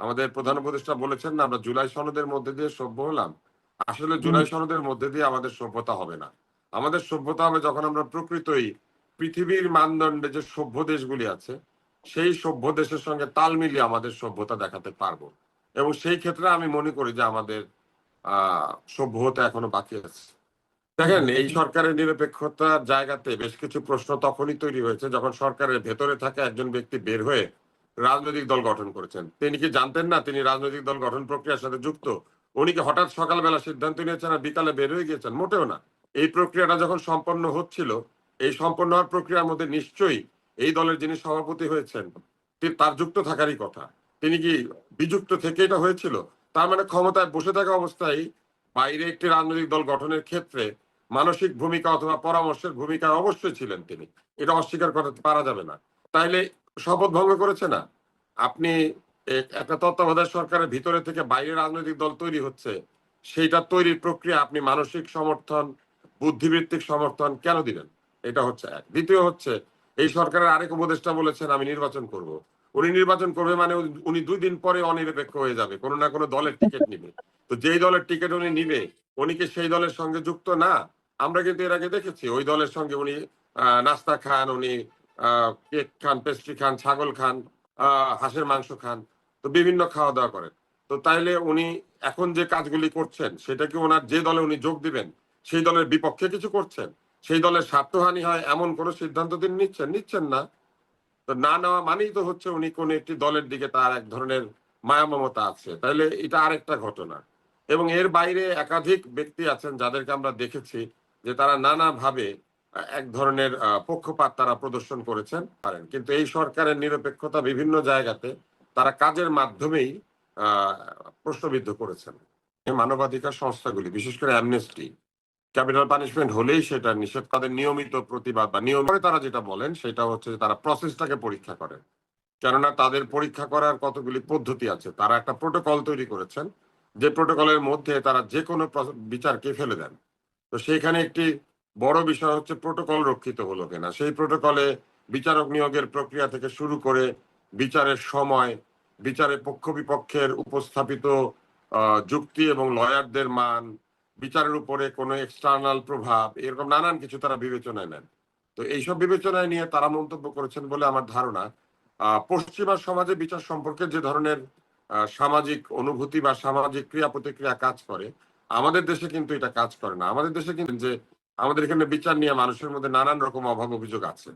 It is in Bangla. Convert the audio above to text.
আমাদের প্রধান উপদেষ্টা বলেছেন না আমরা জুলাই সনদের মধ্যে দিয়ে সভ্য হলাম। আসলে জুলাই সনদের মধ্যে দিয়ে আমাদের সভ্যতা হবে না। আমাদের সভ্যতা হবে যখন আমরা প্রকৃতই পৃথিবীর মানদণ্ডে যে সভ্য দেশগুলি আছে সেই সভ্য দেশের সঙ্গে তাল মিলিয়ে আমাদের সভ্যতা দেখাতে পারব। এবং সেই ক্ষেত্রে আমি মনে করি যে আমাদের আহ সভ্য হতে এখনও বাকি আছে। দেখেন এই সরকারের নিরপেক্ষতার জায়গাতে বেশ কিছু প্রশ্ন তখনই তৈরি হয়েছে যখন সরকারের ভেতরে থাকা একজন ব্যক্তি বের হয়ে রাজনৈতিক দল গঠন করেছেন। তিনি কি জানতেন না তিনি রাজনৈতিক দল গঠন প্রক্রিয়ার সাথে যুক্ত? উনি কি হঠাৎ সকালবেলা সিদ্ধান্ত নিয়েছেন আর বিকালে বের হয়ে গিয়েছেন? মোটেও না। এই প্রক্রিয়াটা যখন সম্পন্ন হচ্ছিল, এই সম্পন্ন হওয়ার প্রক্রিয়ার মধ্যে নিশ্চয়ই এই দলের যিনি সভাপতি হয়েছেন তার যুক্ত থাকারই কথা। তিনি কি বিযুক্ত থেকে এটা হয়েছিল? তার মানে ক্ষমতায় বসে থাকা অবস্থায় বাইরে একটি রাজনৈতিক দল গঠনের ক্ষেত্রে মানসিক ভূমিকা অথবা পরামর্শের ভূমিকা অবশ্যই ছিলেন তিনি। এটা অস্বীকার করতে পারা যাবে না। তাইলে শপথ ভঙ্গ করেছে না। আপনি একটা তত্ত্বাবধায়ক সরকারের ভিতরে থেকে বাইরে রাজনৈতিক দল তৈরি হচ্ছে, সেইটা তৈরির প্রক্রিয়া আপনি মানসিক সমর্থন, বুদ্ধিবৃত্তিক সমর্থন কেন দিলেন? এটা হচ্ছে এক। দ্বিতীয় হচ্ছে, এই সরকারের আরেক উপদেষ্টা বলেছেন, আমি নির্বাচন করব। উনি নির্বাচন করবে মানে উনি- দুই দিন পরে অনিরপেক্ষ হয়ে যাবে, কোনো না কোনো দলের টিকিট নিবে। তো যেই দলের টিকিট উনি নিবে, উনি কি সেই দলের সঙ্গে যুক্ত? না। আমরা কিন্তু এর আগে দেখেছি, ওই দলের সঙ্গে উনি নাস্তা খান, উনি কেক খান, পেস্ট্রি খান, ছাগল খান হাঁসের মাংস খান, তো বিভিন্ন খাওয়া দাওয়া করেন। তো তাইলে উনি এখন যে কাজগুলি করছেন সেটা কি ওনার যে দলে উনি যোগ দিবেন, সেই দলের বিপক্ষে কিছু করছেন। সেই দলের স্বার্থহানি হয় এমন কোন সিদ্ধান্ত তিনি নিচ্ছেন? নিচ্ছেন না। তো না নেওয়া মানেই তো হচ্ছে উনি কোন একটি দলের দিকে তার এক ধরনের মায়া মমতা আছে। তাহলে এটা আরেকটা ঘটনা। এবং এর বাইরে একাধিক ব্যক্তি আছেন যাদেরকে আমরা দেখেছি যে তারা নানাভাবে এক ধরনের পক্ষপাত তারা প্রদর্শন করেছেন, পারেন। কিন্তু এই সরকারের নিরপেক্ষতা বিভিন্ন জায়গাতে তারা কাজের মাধ্যমেই প্রশ্নবিদ্ধ করেছেন। মানবাধিকার সংস্থাগুলি, বিশেষ করে অ্যামনেস্টি, ক্যাপিটাল পানিশমেন্ট হলেই সেটা নিষেধ, তাদের নিয়মিত প্রতিবাদ বা নিয়ম করে তারা যেটা বলেন, সেটা হচ্ছে যে তারা প্রসেসটাকে পরীক্ষা করেন কেননা তাদের পরীক্ষা করার কতগুলি পদ্ধতি আছে, তারা একটা প্রোটোকল তৈরি করেছেন, যে প্রোটোকলের মধ্যে তারা যে কোনো বিচারকে ফেলে দেন। তো সেইখানে একটি বড় বিষয় হচ্ছে প্রোটোকল রক্ষিত হলো কিনা। সেই প্রোটোকলে বিচারক নিয়োগের প্রক্রিয়া থেকে শুরু করে বিচারের সময়, বিচারে পক্ষ বিপক্ষের উপস্থাপিত যুক্তি এবং লয়ারদের মান, বিচারের উপরে কোনো এক্সটার্নাল প্রভাব, এরকম নানান কিছু তারা বিবেচনায় নেন। তো এইসব বিবেচনায় নিয়ে তারা মন্তব্য করেছেন বলে আমার ধারণা। পশ্চিমা সমাজে বিচার সম্পর্কে যে ধরনের সামাজিক অনুভূতি বা সামাজিক ক্রিয়া প্রতিক্রিয়া কাজ করে, আমাদের দেশে কিন্তু এটা কাজ করে না। আমাদের দেশে কিন্তু যে আমাদের এখানে বিচার নিয়ে মানুষের মধ্যে নানান রকম অভাব অভিযোগ আছে।